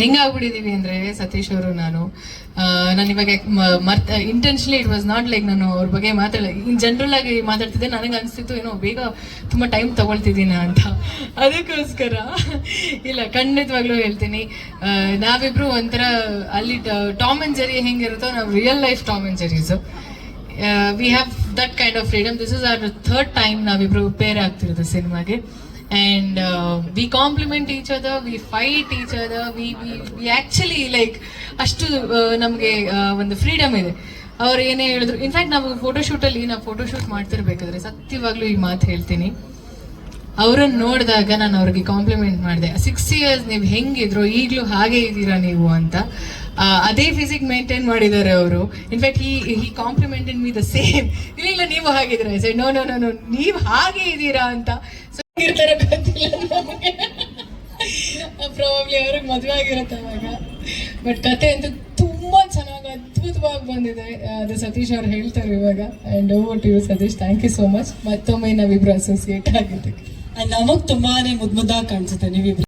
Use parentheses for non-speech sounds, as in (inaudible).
ಹೆಂಗಾಗ್ಬಿಟ್ಟಿದೀವಿ ಅಂದ್ರೆ ಸತೀಶ್ ಅವರು ನಾನು. ನಾನು ಇವಾಗ ಮರ್ತ ಇಟ್ ವಾಸ್ ನಾಟ್ ಲೈಕ್ ನಾನು ಅವ್ರ ಬಗ್ಗೆ ಮಾತಾಡ ಇನ್ ಜನರಲ್ ಆಗಿ ಮಾತಾಡ್ತಿದ್ದೆ, ನನಗೆ ಅನಿಸ್ತಿತ್ತು, ಏನೋ ಬೇಗ ತುಂಬ ಟೈಮ್ ತಗೊಳ್ತಿದ್ದೀನ ಅಂತ. ಅದಕ್ಕೋಸ್ಕರ ಇಲ್ಲ, ಖಂಡಿತವಾಗ್ಲೂ ಹೇಳ್ತೀನಿ. ನಾವಿಬ್ರು ಒಂಥರ ಅಲ್ಲಿ ಟಾಮ್ ಅಂಡ್ ಜೆರಿ ಹೆಂಗಿರುತ್ತೋ, ನಾವು real life Tom and Jerrys we have that kind of freedom this is our third time ನಾವಿಬ್ರು ಪೇರ್ ಆಗ್ತಿರೋದು ಸಿನಿಮಾಗೆ and we compliment each other we fight each other we we actually like ಅಷ್ಟು ನಮಗೆ ಒಂದು freedom ಇದೆ. ಅವ್ರು ಏನೇ ಹೇಳಿದ್ರು ಇನ್ಫ್ಯಾಕ್ಟ್ ನಾವು ಫೋಟೋಶೂಟಲ್ಲಿ ನಾವು ಫೋಟೋಶೂಟ್ ಮಾಡ್ತಿರ್ಬೇಕಾದ್ರೆ ಸತ್ಯವಾಗ್ಲೂ ಈ ಮಾತು ಹೇಳ್ತೀನಿ. ಅವರನ್ನು ನೋಡಿದಾಗ ನಾನು ಅವ್ರಿಗೆ ಕಾಂಪ್ಲಿಮೆಂಟ್ ಮಾಡಿದೆ. ಸಿಕ್ಸ್ ಇಯರ್ಸ್ ನೀವು ಹೆಂಗಿದ್ರು, ಈಗಲೂ ಹಾಗೆ ಇದ್ದೀರಾ ನೀವು ಅಂತ. ಅದೇ ಫಿಸಿಕ್ ಮೇಂಟೈನ್ ಮಾಡಿದ್ದಾರೆ ಅವರು. ಇನ್ಫ್ಯಾಕ್ಟ್ ಈ ಈ ಕಾಂಪ್ಲಿಮೆಂಟ್ ಮೀ ದ ಸೇಮ್ ಇಲ್ಲ ಇಲ್ಲ, ನೀವು ಹಾಗಿದ್ರೆ. Sir no no no no ನೀವು ಹಾಗೆ ಇದ್ದೀರಾ ಅಂತ. ಸೊ ಇರ್ತಾರೆ ಗೊತ್ತಿಲ್ಲ ಪ್ರಾಬ್ಲಿ (laughs) ಅವ್ರಿಗೆ ಮದುವೆ ಆಗಿರುತ್ತೆ ಅವಾಗ. ಬಟ್ ಕತೆ ಅಂತ ತುಂಬಾ ಚೆನ್ನಾಗಿ, ಅದ್ಭುತವಾಗಿ ಬಂದಿದೆ. ಅದು ಸತೀಶ್ ಅವ್ರು ಹೇಳ್ತಾರೆ ಇವಾಗ. And over to you Satish. Thank you so much ಮತ್ತೊಮ್ಮೆ ನಾವಿಬ್ರು ಅಸೋಸಿಯೇಟ್ ಆಗಿದ್ದಕ್ಕೆ. ನಮಗೆ ತುಂಬಾನೇ ಮುದ್ ಕಾಣಿಸುತ್ತೆ ನೀವಿಬ್ರು.